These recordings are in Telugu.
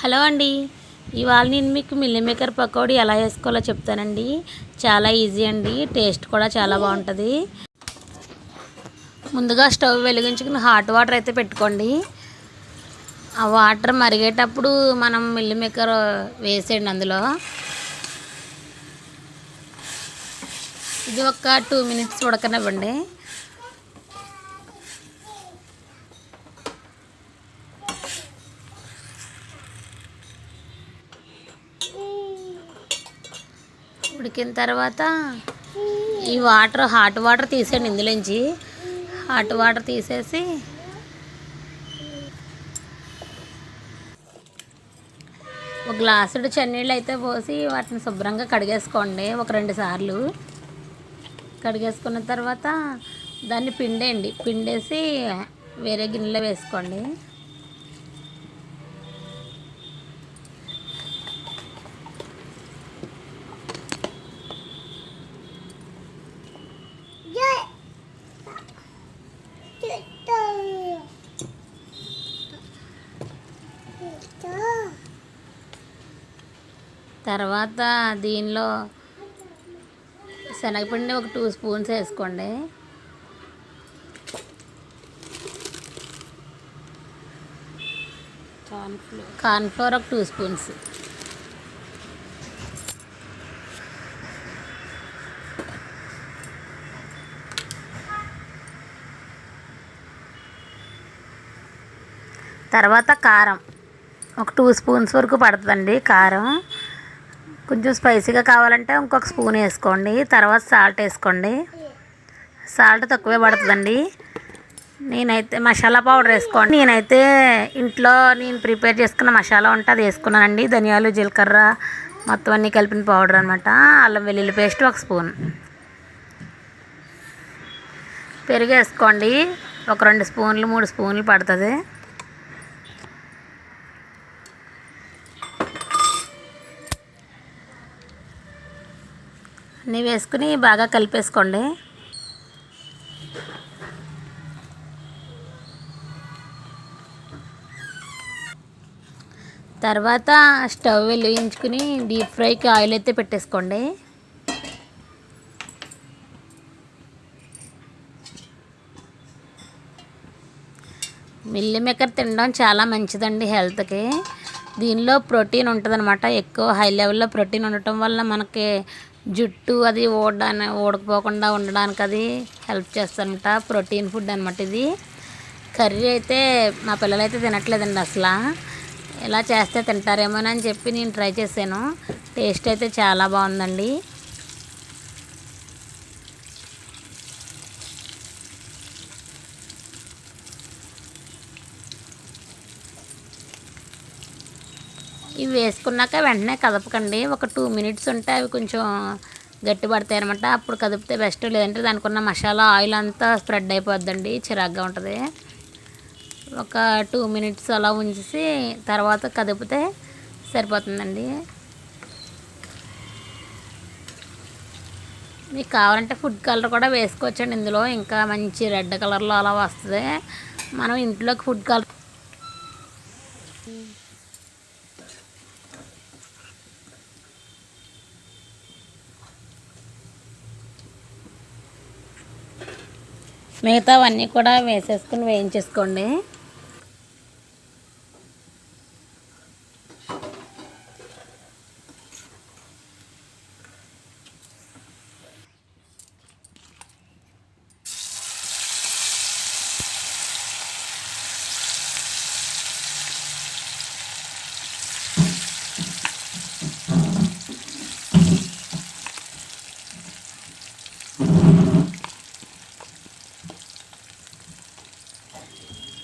హలో అండి. ఇవాళ నేను మీకు మిల్లీ మేకర్ పకోడీ ఎలా వేసుకోవాలో చెప్తానండి. చాలా ఈజీ అండి. టేస్ట్ కూడా చాలా బాగుంటుంది. ముందుగా స్టవ్ వెలిగించుకుని హాట్ వాటర్ అయితే పెట్టుకోండి. ఆ వాటర్ మరిగేటప్పుడు మనం మిల్లీ మేకర్ వేసేయండి అందులో. ఇది ఒక టూ మినిట్స్ ఉడకనివ్వండి. ఉడికిన తర్వాత ఈ వాటర్ హాట్ వాటర్ తీసేయండి ఇందులోంచి హాట్ వాటర్ తీసేసి ఒక గ్లాసుడు చన్నీళ్ళు అయితే పోసి వాటిని శుభ్రంగా కడిగేసుకోండి ఒక రెండు సార్లు. కడిగేసుకున్న తర్వాత దాన్ని పిండేయండి. పిండేసి వేరే గిన్నెలో వేసుకోండి. తర్వాత దీనిలో శనగపిండి ఒక టూ స్పూన్స్ వేసుకోండి. కార్న్ఫ్లోర్ ఒక టూ స్పూన్స్. తర్వాత కారం ఒక టూ స్పూన్స్ వరకు పడుతుందండి కారం. కొంచెం స్పైసీగా కావాలంటే ఇంకొక స్పూన్ వేసుకోండి. తర్వాత సాల్ట్ వేసుకోండి. సాల్ట్ తక్కువే పడుతుందండి. నేనైతే మసాలా పౌడర్ వేసుకోండి. నేనైతే ఇంట్లో నేను ప్రిపేర్ చేసుకున్న మసాలా ఉంటే అది వేసుకున్నానండి. ధనియాలు జీలకర్ర మొత్తం అన్నీ కలిపిన పౌడర్ అనమాట అల్లం వెల్లుల్లి పేస్ట్ ఒక స్పూన్. పెరుగు వేసుకోండి. ఒక రెండు స్పూన్లు మూడు స్పూన్లు పడుతుంది. అన్నీ వేసుకుని బాగా కలిపేసుకోండి. తర్వాత స్టవ్ వెలిగించుకుని డీప్ ఫ్రైకి ఆయిల్ అయితే పెట్టేసుకోండి. మిల్లీ మేకర్ తినడం చాలా మంచిదండి హెల్త్కి. దీనిలో ప్రోటీన్ ఉంటుందన్నమాట. ఎక్కువ హై లెవెల్లో ప్రోటీన్ ఉండటం వల్ల మనకి జుట్టు అది ఊడడానికి ఊడకపోకుండా ఉండడానికి అది హెల్ప్ చేస్తారంట ప్రోటీన్ ఫుడ్ అనమాట ఇది. కర్రీ అయితే మా పిల్లలు అయితే తినట్లేదండి అసలు. ఇలా చేస్తే తింటారేమోనని చెప్పి నేను ట్రై చేశాను. టేస్ట్ అయితే చాలా బాగుందండి. ఇవి వేసుకున్నాక వెంటనే కదపకండి. ఒక టూ మినిట్స్ ఉంటే అవి కొంచెం గట్టి పడతాయి అనమాట అప్పుడు కదిపితే బెస్ట్ లేదంటే దానికి ఉన్న మసాలా ఆయిల్ అంతా స్ప్రెడ్ అయిపోద్దండి. చిరాగ్గా ఉంటుంది. ఒక టూ మినిట్స్ అలా ఉంచేసి తర్వాత కదిపితే సరిపోతుందండి. మీకు కావాలంటే ఫుడ్ కలర్ కూడా వేసుకోవచ్చండి ఇందులో. ఇంకా మంచి రెడ్ కలర్లో అలా వస్తుంది. మనం ఇంట్లోకి ఫుడ్ కలర్ మిగతావన్నీ కూడా వేసేసుకుని వేయించేసుకోండి.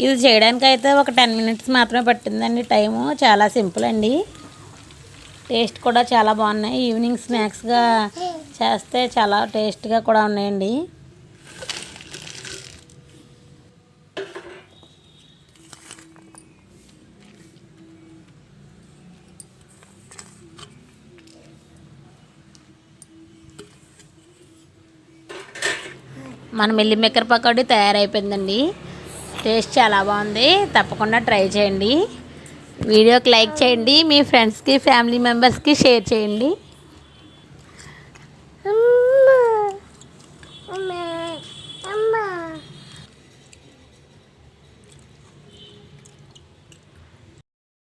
ఇది చేయడానికి అయితే ఒక టెన్ మినిట్స్ మాత్రమే పట్టిందండి టైము. చాలా సింపుల్ అండి. టేస్ట్ కూడా చాలా బాగున్నాయి. ఈవినింగ్ స్నాక్స్గా చేస్తే చాలా టేస్ట్గా కూడా ఉన్నాయండి. మన మిల్లి మేకర్ పకోడీ తయారైపోయిందండి. టేస్ట్ చాలా బాగుంది. తప్పకుండా ట్రై చేయండి. వీడియోకి లైక్ చేయండి. మీ ఫ్రెండ్స్కి ఫ్యామిలీ మెంబర్స్కి షేర్ చేయండి.